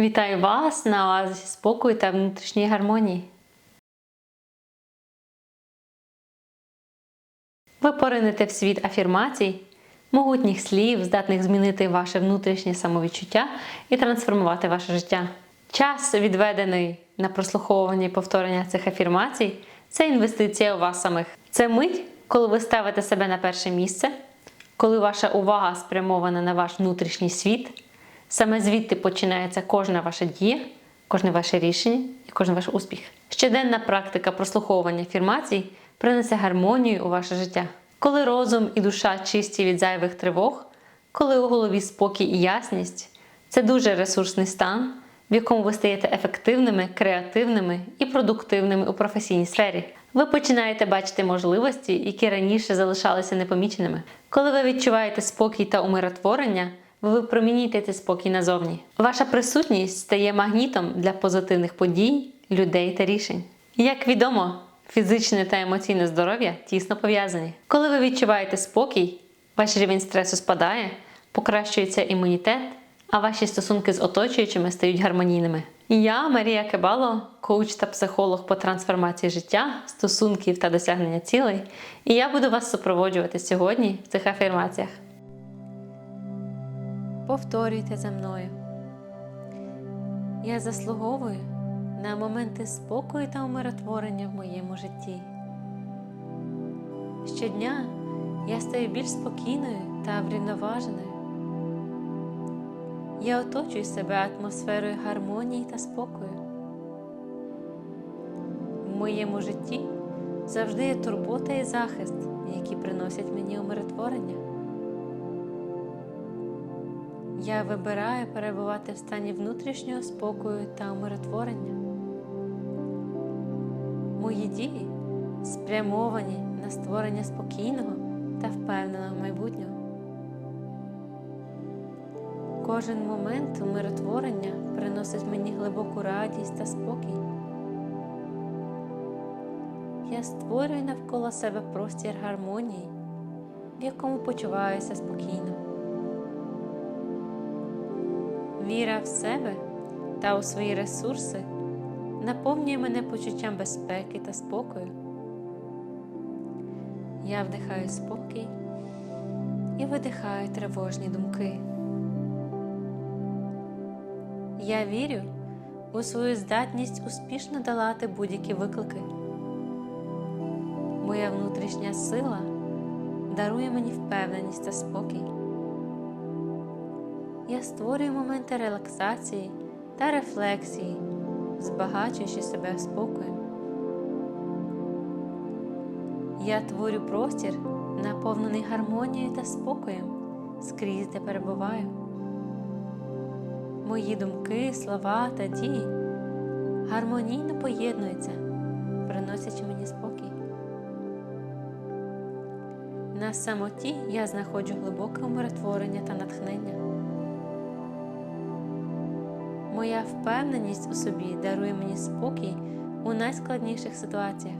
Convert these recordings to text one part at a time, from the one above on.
Вітаю вас на оазисі спокою та внутрішньої гармонії. Ви поринете в світ афірмацій, могутніх слів, здатних змінити ваше внутрішнє самовідчуття і трансформувати ваше життя. Час, відведений на прослуховування і повторення цих афірмацій, це інвестиція у вас самих. Це мить, коли ви ставите себе на перше місце, коли ваша увага спрямована на ваш внутрішній світ. Саме звідти починається кожна ваша дія, кожне ваше рішення і кожен ваш успіх. Щоденна практика прослуховування афірмацій принесе гармонію у ваше життя. Коли розум і душа чисті від зайвих тривог, коли у голові спокій і ясність, це дуже ресурсний стан, в якому ви стаєте ефективними, креативними і продуктивними у професійній сфері. Ви починаєте бачити можливості, які раніше залишалися непоміченими. Коли ви відчуваєте спокій та умиротворення, ви випромінюєте спокій назовні. Ваша присутність стає магнітом для позитивних подій, людей та рішень. Як відомо, фізичне та емоційне здоров'я тісно пов'язані. Коли ви відчуваєте спокій, ваш рівень стресу спадає, покращується імунітет, а ваші стосунки з оточуючими стають гармонійними. Я, Марія Кебало, коуч та психолог по трансформації життя, стосунків та досягнення цілей, і я буду вас супроводжувати сьогодні в цих афірмаціях. Повторюйте за мною. Я заслуговую на моменти спокою та умиротворення в моєму житті. Щодня я стаю більш спокійною та врівноваженою. Я оточую себе атмосферою гармонії та спокою. В моєму житті завжди є турбота і захист, які приносять мені умиротворення. Я вибираю перебувати в стані внутрішнього спокою та умиротворення. Мої дії спрямовані на створення спокійного та впевненого майбутнього. Кожен момент умиротворення приносить мені глибоку радість та спокій. Я створюю навколо себе простір гармонії, в якому почуваюся спокійно. Віра в себе та у свої ресурси наповнює мене почуттям безпеки та спокою. Я вдихаю спокій і видихаю тривожні думки. Я вірю у свою здатність успішно долати будь-які виклики. Моя внутрішня сила дарує мені впевненість та спокій. Я створюю моменти релаксації та рефлексії, збагачуючи себе спокоєм. Я творю простір, наповнений гармонією та спокоєм, скрізь де перебуваю. Мої думки, слова та дії гармонійно поєднуються, приносячи мені спокій. На самоті я знаходжу глибоке умиротворення та натхнення. Моя впевненість у собі дарує мені спокій у найскладніших ситуаціях.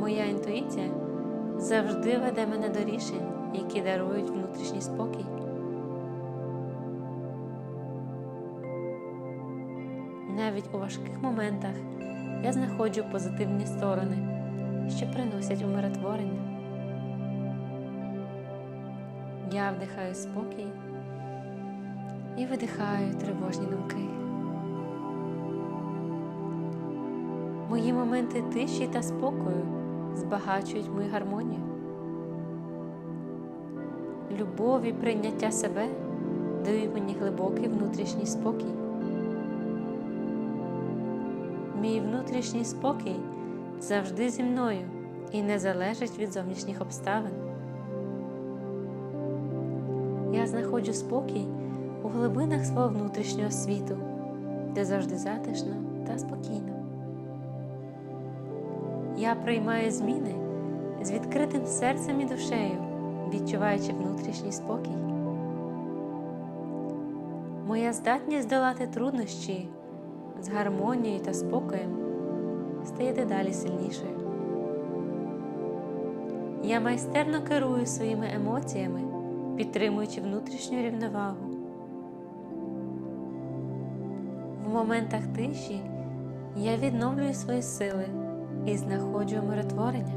Моя інтуїція завжди веде мене до рішень, які дарують внутрішній спокій. Навіть у важких моментах я знаходжу позитивні сторони, що приносять умиротворення. Я вдихаю спокій і видихаю тривожні думки. Мої моменти тиші та спокою збагачують мою гармонію. Любов і прийняття себе дають мені глибокий внутрішній спокій. Мій внутрішній спокій завжди зі мною і не залежить від зовнішніх обставин. Я знаходжу спокій у глибинах свого внутрішнього світу, де завжди затишно та спокійно. Я приймаю зміни з відкритим серцем і душею, відчуваючи внутрішній спокій. Моя здатність долати труднощі з гармонією та спокоєм стає дедалі сильнішою. Я майстерно керую своїми емоціями, підтримуючи внутрішню рівновагу. Моментах тиші я відновлюю свої сили і знаходжу умиротворення.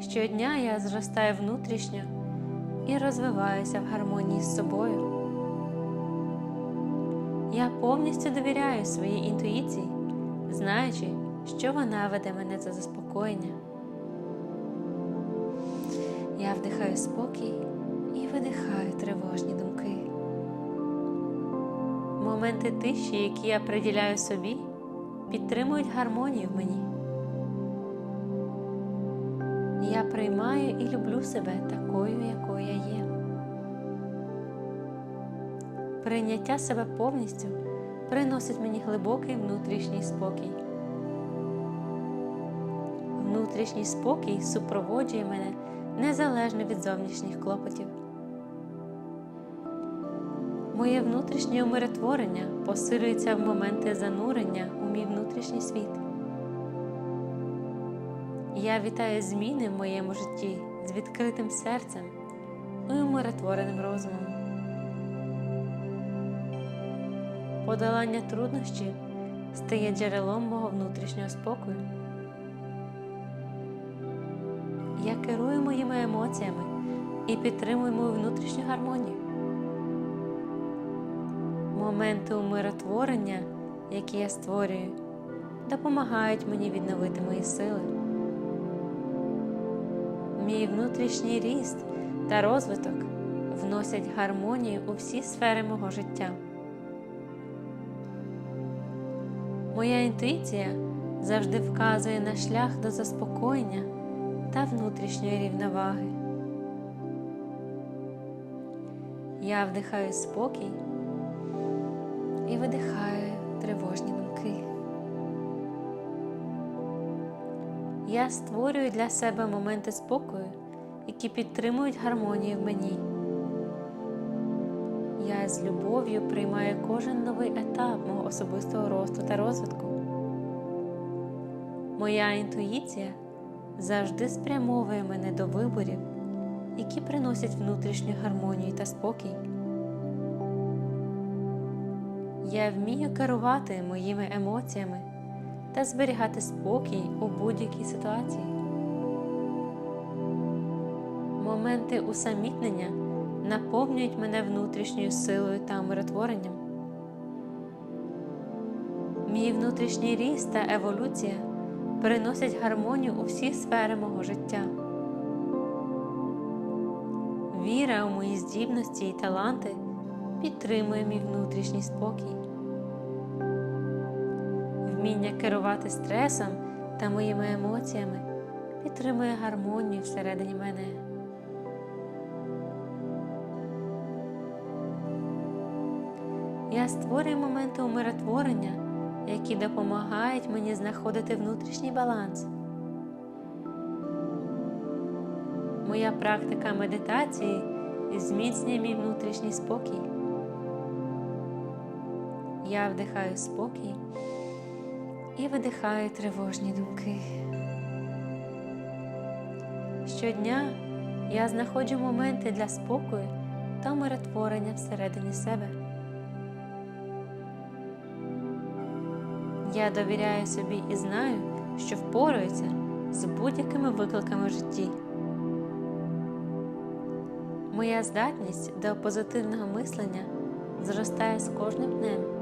Щодня я зростаю внутрішньо і розвиваюся в гармонії з собою. Я повністю довіряю своїй інтуїції, знаючи, що вона веде мене за заспокоєння. Я вдихаю спокій і видихаю тривожні думки. Моменти тиші, які я приділяю собі, підтримують гармонію в мені. Я приймаю і люблю себе такою, якою я є. Прийняття себе повністю приносить мені глибокий внутрішній спокій. Внутрішній спокій супроводжує мене незалежно від зовнішніх клопотів. Моє внутрішнє умиротворення посилюється в моменти занурення у мій внутрішній світ. Я вітаю зміни в моєму житті з відкритим серцем і умиротвореним розумом. Подолання труднощів стає джерелом мого внутрішнього спокою. Я керую моїми емоціями і підтримую мою внутрішню гармонію. Моменти умиротворення, які я створюю, допомагають мені відновити мої сили. Мій внутрішній ріст та розвиток вносять гармонію у всі сфери мого життя. Моя інтуїція завжди вказує на шлях до заспокоєння та внутрішньої рівноваги. Я вдихаю спокій і видихаю тривожні думки. Я створюю для себе моменти спокою, які підтримують гармонію в мені. Я з любов'ю приймаю кожен новий етап мого особистого росту та розвитку. Моя інтуїція завжди спрямовує мене до виборів, які приносять внутрішню гармонію та спокій. Я вмію керувати моїми емоціями та зберігати спокій у будь-якій ситуації. Моменти усамітнення наповнюють мене внутрішньою силою та умиротворенням. Мій внутрішній ріст та еволюція приносять гармонію у всі сфери мого життя. Віра у мої здібності і таланти підтримує мій внутрішній спокій. Вміння керувати стресом та моїми емоціями підтримує гармонію всередині мене. Я створюю моменти умиротворення, які допомагають мені знаходити внутрішній баланс. Моя практика медитації зміцнює мій внутрішній спокій. Я вдихаю спокій і видихаю тривожні думки. Щодня я знаходжу моменти для спокою та умиротворення всередині себе. Я довіряю собі і знаю, що впораюся з будь-якими викликами в житті. Моя здатність до позитивного мислення зростає з кожним днем.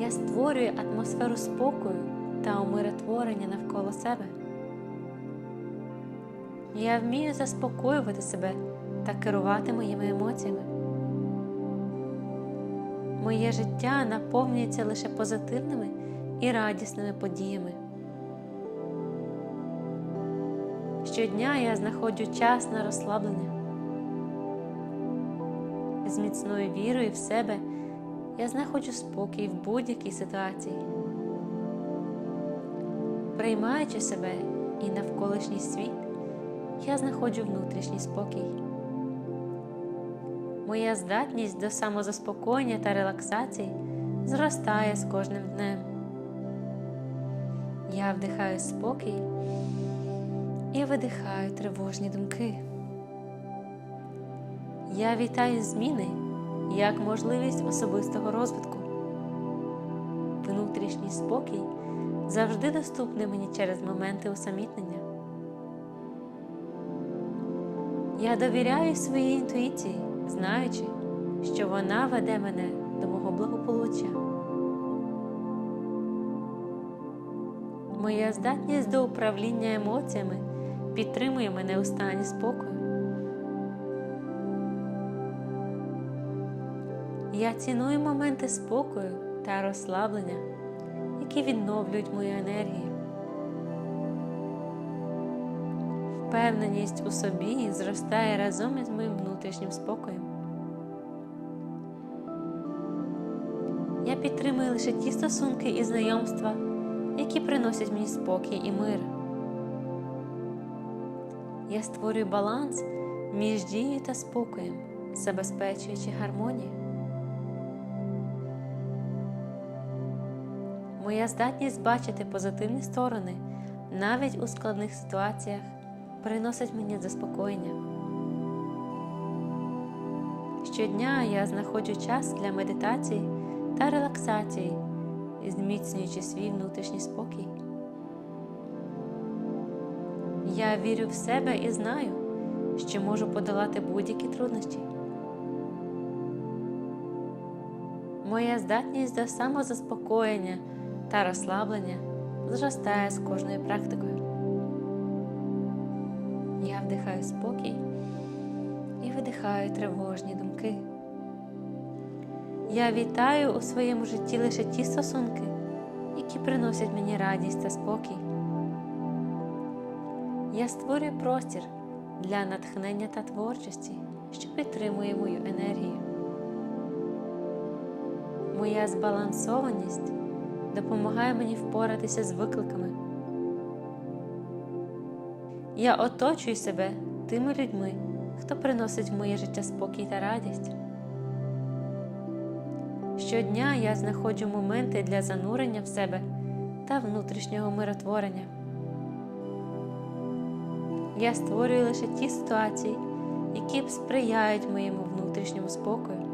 Я створюю атмосферу спокою та умиротворення навколо себе. Я вмію заспокоювати себе та керувати моїми емоціями. Моє життя наповнюється лише позитивними і радісними подіями. Щодня я знаходжу час на розслаблення. З міцною вірою в себе я знаходжу спокій в будь-якій ситуації. Приймаючи себе і навколишній світ, я знаходжу внутрішній спокій. Моя здатність до самозаспокоєння та релаксації зростає з кожним днем. Я вдихаю спокій і видихаю тривожні думки. Я вітаю зміни, як можливість особистого розвитку. Внутрішній спокій завжди доступний мені через моменти усамітнення. Я довіряю своїй інтуїції, знаючи, що вона веде мене до мого благополуччя. Моя здатність до управління емоціями підтримує мене у стані спокою. Я ціную моменти спокою та розслаблення, які відновлюють мою енергію. Впевненість у собі зростає разом із моїм внутрішнім спокоєм. Я підтримую лише ті стосунки і знайомства, які приносять мені спокій і мир. Я створюю баланс між дією та спокоєм, забезпечуючи гармонію. Моя здатність бачити позитивні сторони навіть у складних ситуаціях приносить мені заспокоєння. Щодня я знаходжу час для медитації та релаксації, зміцнюючи свій внутрішній спокій. Я вірю в себе і знаю, що можу подолати будь-які труднощі. Моя здатність до самозаспокоєння та розслаблення зростає з кожною практикою. Я вдихаю спокій і видихаю тривожні думки. Я вітаю у своєму житті лише ті стосунки, які приносять мені радість та спокій. Я створюю простір для натхнення та творчості, що підтримує мою енергію. Моя збалансованість допомагає мені впоратися з викликами. Я оточую себе тими людьми, хто приносить в моє життя спокій та радість. Щодня я знаходжу моменти для занурення в себе та внутрішнього миротворення. Я створюю лише ті ситуації, які б сприяють моєму внутрішньому спокою.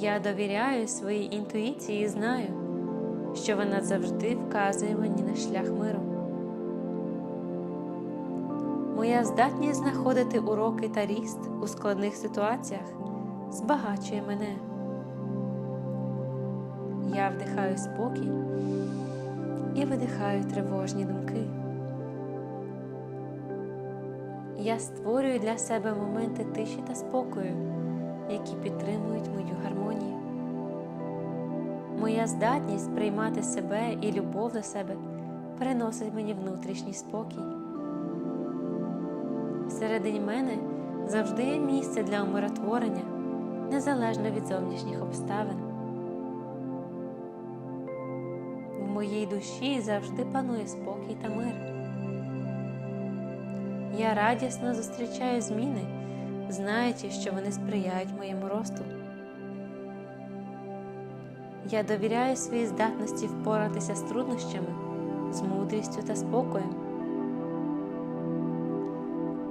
Я довіряю своїй інтуїції і знаю, що вона завжди вказує мені на шлях миру. Моя здатність знаходити уроки та ріст у складних ситуаціях збагачує мене. Я вдихаю спокій і видихаю тривожні думки. Я створюю для себе моменти тиші та спокою, які підтримують мою гармонію. Моя здатність приймати себе і любов до себе приносить мені внутрішній спокій. Всередині мене завжди є місце для умиротворення, незалежно від зовнішніх обставин. В моїй душі завжди панує спокій та мир. Я радісно зустрічаю зміни, знаючи, що вони сприяють моєму росту. Я довіряю своїй здатності впоратися з труднощами, з мудрістю та спокоєм.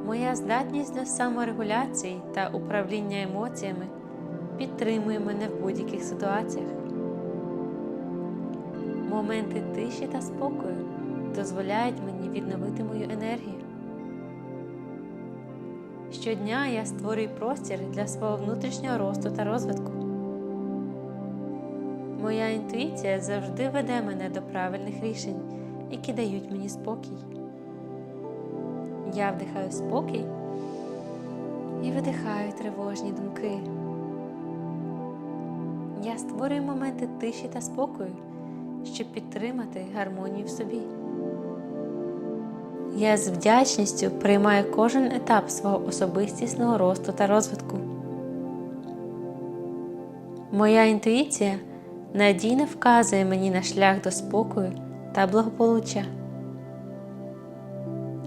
Моя здатність до саморегуляції та управління емоціями підтримує мене в будь-яких ситуаціях. Моменти тиші та спокою дозволяють мені відновити мою енергію. Щодня я створюю простір для свого внутрішнього росту та розвитку. Моя інтуїція завжди веде мене до правильних рішень, які дають мені спокій. Я вдихаю спокій і видихаю тривожні думки. Я створюю моменти тиші та спокою, щоб підтримати гармонію в собі. Я з вдячністю приймаю кожен етап свого особистісного росту та розвитку. Моя інтуїція надійно вказує мені на шлях до спокою та благополуччя.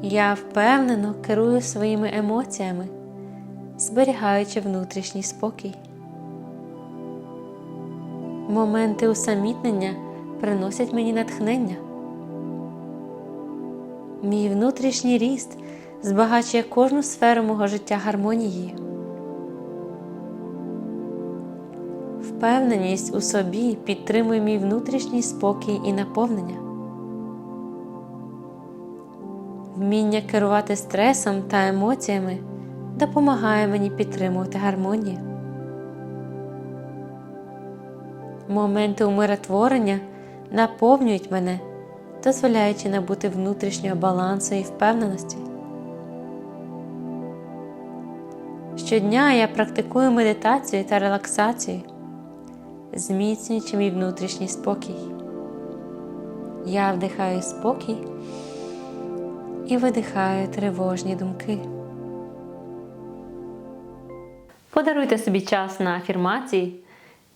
Я впевнено керую своїми емоціями, зберігаючи внутрішній спокій. Моменти усамітнення приносять мені натхнення. Мій внутрішній ріст збагачує кожну сферу мого життя гармонією. впевненість у собі підтримує мій внутрішній спокій і наповнення. Вміння керувати стресом та емоціями допомагає мені підтримувати гармонію. Моменти умиротворення наповнюють мене, дозволяючи набути внутрішнього балансу і впевненості. Щодня я практикую медитацію та релаксацію, зміцнюючи мій внутрішній спокій. Я вдихаю спокій і видихаю тривожні думки. Подаруйте собі час на афірмації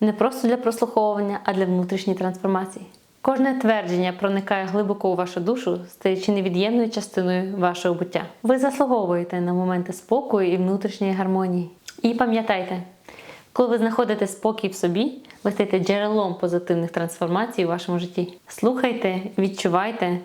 не просто для прослуховування, а для внутрішньої трансформації. Кожне твердження проникає глибоко у вашу душу, стаючи невід'ємною частиною вашого буття. Ви заслуговуєте на моменти спокою і внутрішньої гармонії. І пам'ятайте, коли ви знаходите спокій в собі, ви стаєте джерелом позитивних трансформацій у вашому житті. Слухайте, відчувайте,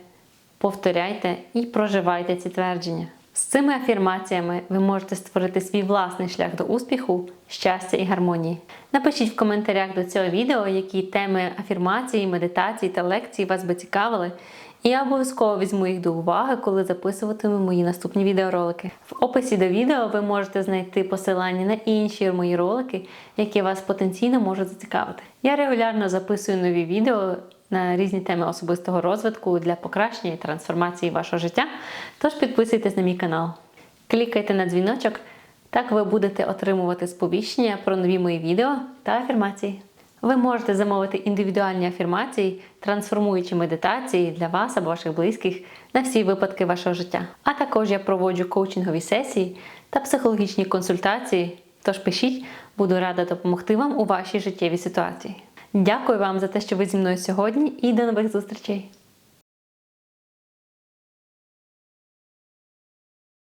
повторяйте і проживайте ці твердження. З цими афірмаціями ви можете створити свій власний шлях до успіху, щастя і гармонії. Напишіть в коментарях до цього відео, які теми афірмації, медитації та лекції вас би цікавили, і я обов'язково візьму їх до уваги, коли записуватиму мої наступні відеоролики. В описі до відео ви можете знайти посилання на інші мої ролики, які вас потенційно можуть зацікавити. Я регулярно записую нові відео на різні теми особистого розвитку для покращення і трансформації вашого життя. Тож підписуйтесь на мій канал. Клікайте на дзвіночок, так ви будете отримувати сповіщення про нові мої відео та афірмації. Ви можете замовити індивідуальні афірмації, трансформуючі медитації для вас або ваших близьких на всі випадки вашого життя. А також я проводжу коучингові сесії та психологічні консультації. Тож пишіть, буду рада допомогти вам у вашій життєвій ситуації. Дякую вам за те, що ви зі мною сьогодні, і до нових зустрічей!